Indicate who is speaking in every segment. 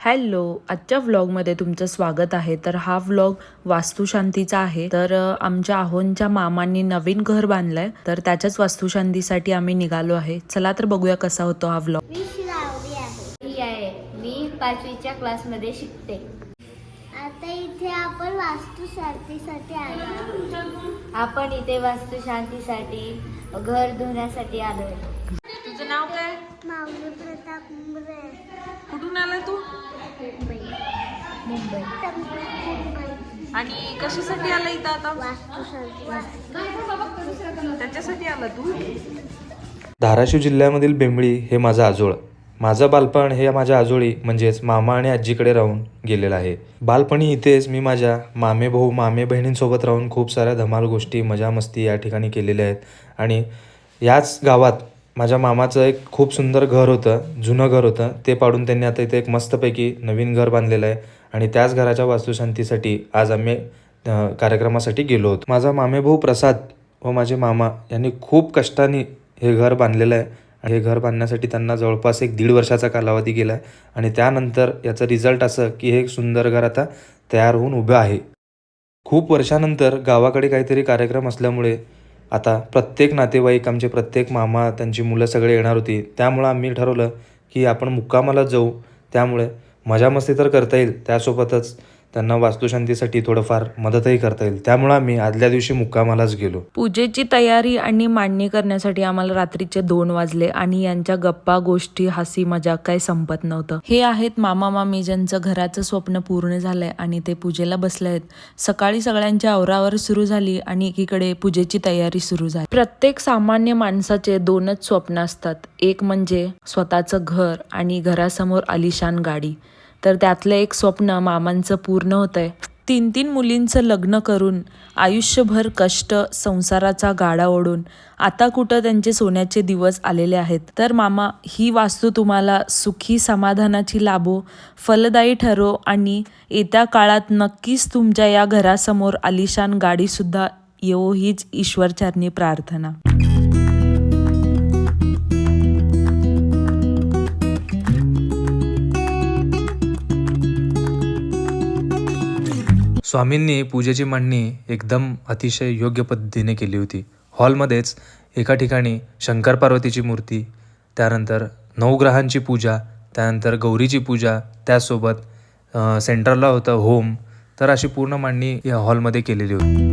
Speaker 1: Hello आजच्या व्लॉगमध्ये तुमचं स्वागत आहे. तर हा व्लॉग वास्तुशांतीचा आहे. तर आमच्या आहोंच्या मामांनी नवीन घर बांधलंय. तर त्याच्याच वास्तुशांतीसाठी आम्ही निघालो आहे. चला तर बघूया कसा होतो हा व्लॉग.
Speaker 2: मी श्रावणी आहे.
Speaker 3: मी आहे. मी पाचवीच्या क्लासमध्ये शिकते.
Speaker 2: आता इथे आपण वास्तुशांतीसाठी आलो आहोत.
Speaker 3: आपण इथे वास्तुशांतीसाठी घर धुण्यासाठी आलोय.
Speaker 1: कुठून आला तू?
Speaker 2: मुंबई
Speaker 1: आणि कशासाठी आला इथं आता? त्याच्यासाठी आला तू?
Speaker 4: धाराशिव जिल्ह्यामधील बेंबळी हे माझं आजोळ. माझं बालपण हे माझ्या आजोळी म्हणजेच मामा आणि आजीकडे राहून गेलेलं आहे. बालपणी इथेच मी माझ्या मामे भाऊ मामे बहिणींसोबत राहून खूप साऱ्या धमाल गोष्टी मजा मस्ती या ठिकाणी केलेल्या आहेत. आणि याच गावात माझ्या मामाचं एक खूप सुंदर घर होतं जुनं घर होतं. ते पाडून त्यांनी आता इथे एक मस्तपैकी नवीन घर बांधलेलं आहे. आणि त्याच घराच्या वास्तुशांतीसाठी आज आम्ही कार्यक्रमासाठी गेलो होतो. माझा मामेभाऊ प्रसाद व माझे मामा यांनी खूप कष्टाने हे घर बांधलेलं आहे. आणि हे घर बांधण्यासाठी त्यांना जवळपास एक दीड वर्षाचा कालावधी गेला आहे. आणि त्यानंतर याचं रिझल्ट असं की हे सुंदर घर आता तयार होऊन उभं आहे. खूप वर्षानंतर गावाकडे काहीतरी कार्यक्रम असल्यामुळे आता प्रत्येक नातेवाईक आमचे प्रत्येक मामा त्यांची मुलं सगळे येणार होती. त्यामुळं आम्ही ठरवलं की आपण मुक्कामाला जाऊ. त्यामुळे मजा मस्ती तर करता येईल. त्यासोबतच त्यांना वास्तुशांतीसाठी थोडंफार मदतही करता येईल. त्यामुळे आम्ही आदल्या दिवशी मुक्कामालाच गेलो.
Speaker 1: पूजेची तयारी आणि मांडणी करण्यासाठी आम्हाला रात्रीचे दोन वाजले आणि यांच्या गप्पा गोष्टी हसी मजाक काही संपत नव्हतं. हे आहेत मामा मामी ज्यांचं घराचं स्वप्न पूर्ण झालंय आणि ते पूजेला बसले आहेत. सकाळी सगळ्यांच्या आवरावर सुरू झाली आणि एकीकडे पूजेची तयारी सुरू झाली. प्रत्येक सामान्य माणसाचे दोनच स्वप्न असतात. एक म्हणजे स्वतःचं घर आणि घरासमोर आलिशान गाडी. तर त्यातलं एक स्वप्न मामांचं पूर्ण होतंय. तीन तीन मुलींचं लग्न करून आयुष्यभर कष्ट संसाराचा गाडा ओढून आता कुठं त्यांचे सोन्याचे दिवस आलेले आहेत. तर मामा ही वास्तू तुम्हाला सुखी समाधानाची लाभो फलदायी ठरो आणि येत्या काळात नक्कीच तुमच्या या घरासमोर आलिशान गाडीसुद्धा येवो हीच ईश्वरचरणी प्रार्थना.
Speaker 4: स्वामींनी पूजेची मांडणी एकदम अतिशय योग्य पद्धतीने केली होती. हॉलमध्येच एका ठिकाणी शंकर पार्वतीची मूर्ती त्यानंतर नवग्रहांची पूजा त्यानंतर गौरीची पूजा त्यासोबत सेंटरला होतं होम तर अशी पूर्ण मांडणी या हॉलमध्ये केलेली होती.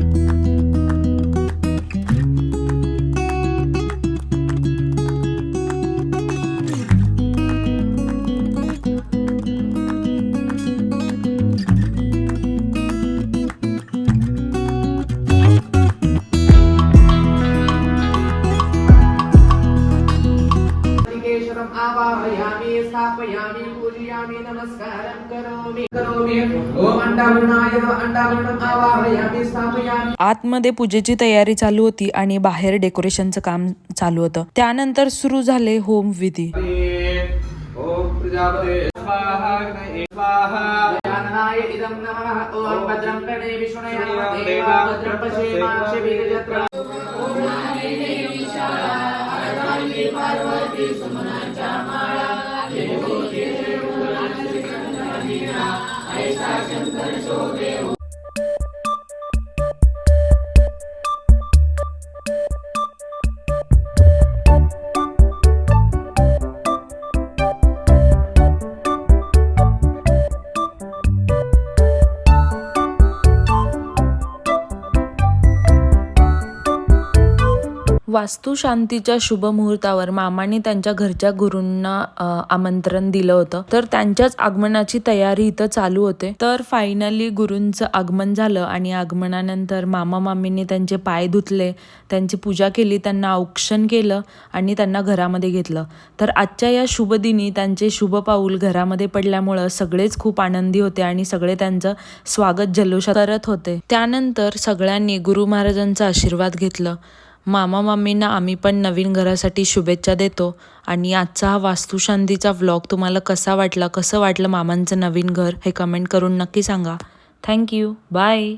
Speaker 5: आवाहयामि स्थापयामि पूजयामि नमस्कारं करोमि। करोमि। ॐ अण्डावृणाय अण्डावृणम् आवाहयामि स्थापयामि।
Speaker 1: आतमध्ये पूजेची तयारी चालू होती आणि बाहेर डेकोरेशनचं काम चालू होतं. त्यानंतर सुरू झाले होम विधी.
Speaker 5: ॐ प्रजापते स्वाहा अग्नये स्वाहा जाननाय इदं नमः। ॐ भद्रं कर्णे विष्णुये नमः। देवा भद्रं पश्येमाक्षभिर्यत्र
Speaker 1: वास्तुशांतीच्या शुभमुहूर्तावर मामाने त्यांच्या घरच्या गुरूंना आमंत्रण दिलं होतं. तर त्यांच्याच आगमनाची तयारी इथं चालू होते. तर फायनली गुरूंचं आगमन झालं आणि आगमनानंतर मामा मामींनी त्यांचे पाय धुतले त्यांची पूजा केली त्यांना औक्षण केलं आणि त्यांना घरामध्ये घेतलं. तर आजच्या या शुभदिनी त्यांचे शुभ पाऊल घरामध्ये पडल्यामुळं सगळेच खूप आनंदी होते आणि सगळे त्यांचं स्वागत जल्लोषात करत होते. त्यानंतर सगळ्यांनी गुरु महाराजांचा आशीर्वाद घेतलं. मामा मामींना आम्ही पण नवीन घरासाठी शुभेच्छा देतो. आणि आजचा हा वास्तुशांतीचा व्लॉग तुम्हाला कसा वाटला कसं वाटलं मामांचं नवीन घर हे कमेंट करून नक्की सांगा. Thank you bye